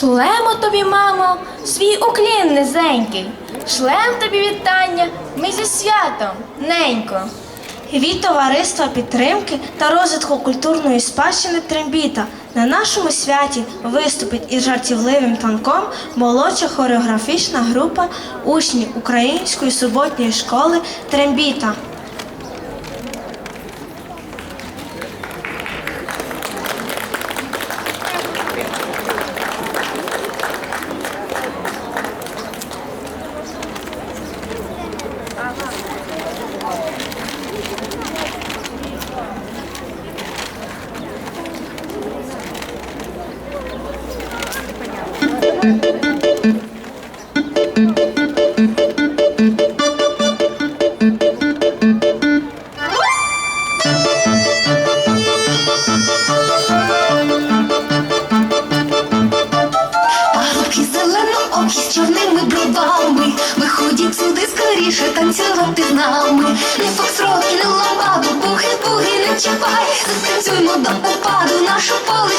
Шлемо тобі, мамо, свій уклін низенький. Шлем тобі вітання, ми зі святом, ненько. Від товариства підтримки та розвитку культурної спадщини Трембіта на нашому святі виступить із жартівливим танком молодша хореографічна група учнів Української суботньої школи Трембіта.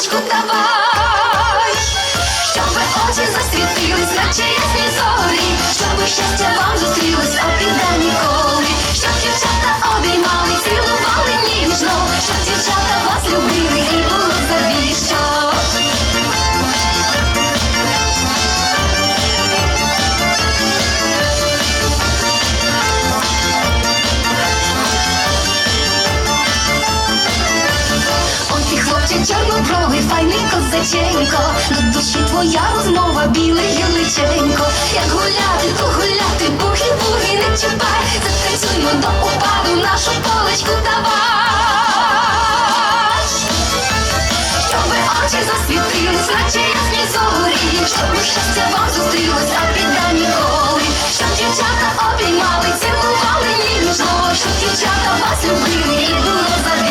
Поличку давай. Щоби очі засвітились, наче ясні зорі. Щоби щастя вам зустрілось, а піде ніколи. Щоб дівчата обіймали, цілували ніжно. Щоб дівчата вас любили і було завіщо твоя розмова, білий гіличенько. Як гуляти, то гуляти, буги-буги не чіпай, застанцюймо до упаду, нашу поличку давай. Щоби очі засвітились, наче ясні зорі, щоби щастя вам зустрілось, а біда ніколи. Щоб дівчата обіймали, цілували ніжно, щоб дівчата вас любили і було завіщо.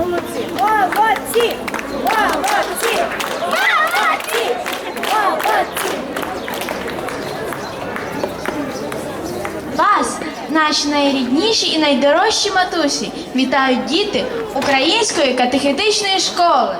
Молодці! Молодці! Молодці! Молодці! Молодці! Вас, наші найрідніші і найдорожчі матусі, вітають діти Української катехетичної школи.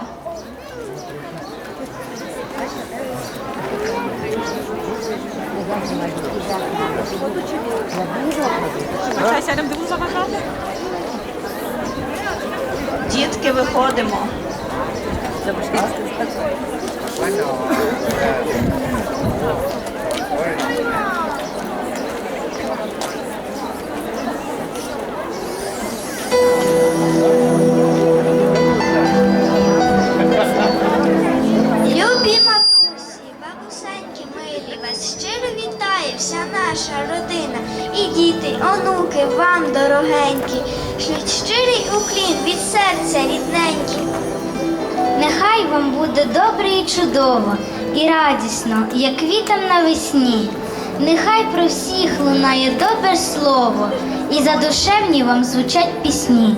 Дітки, виходимо. Буде добре і чудово, і радісно, як квітам навесні. Нехай про всіх лунає добре слово, і задушевні вам звучать пісні.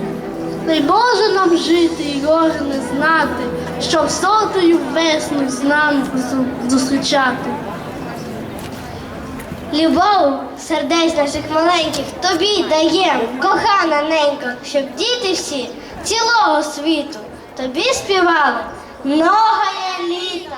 Дай Боже нам жити і горе не знати, щоб сотою весну з нами зустрічати. Любов сердець наших маленьких тобі даєм, кохана ненька, щоб діти всі цілого світу тобі співали многое літа.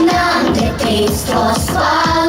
Нам дитинство спалене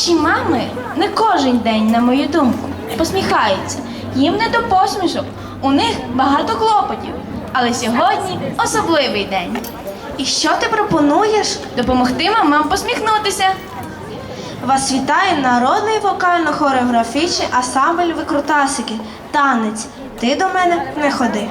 Наші мами не кожен день, на мою думку, посміхаються. Їм не до посмішок. У них багато клопотів. Але сьогодні особливий день. І що ти пропонуєш допомогти мамам посміхнутися? Вас вітає народний вокально-хореографічний асамбль викрутасики. Танець. Ти до мене не ходи.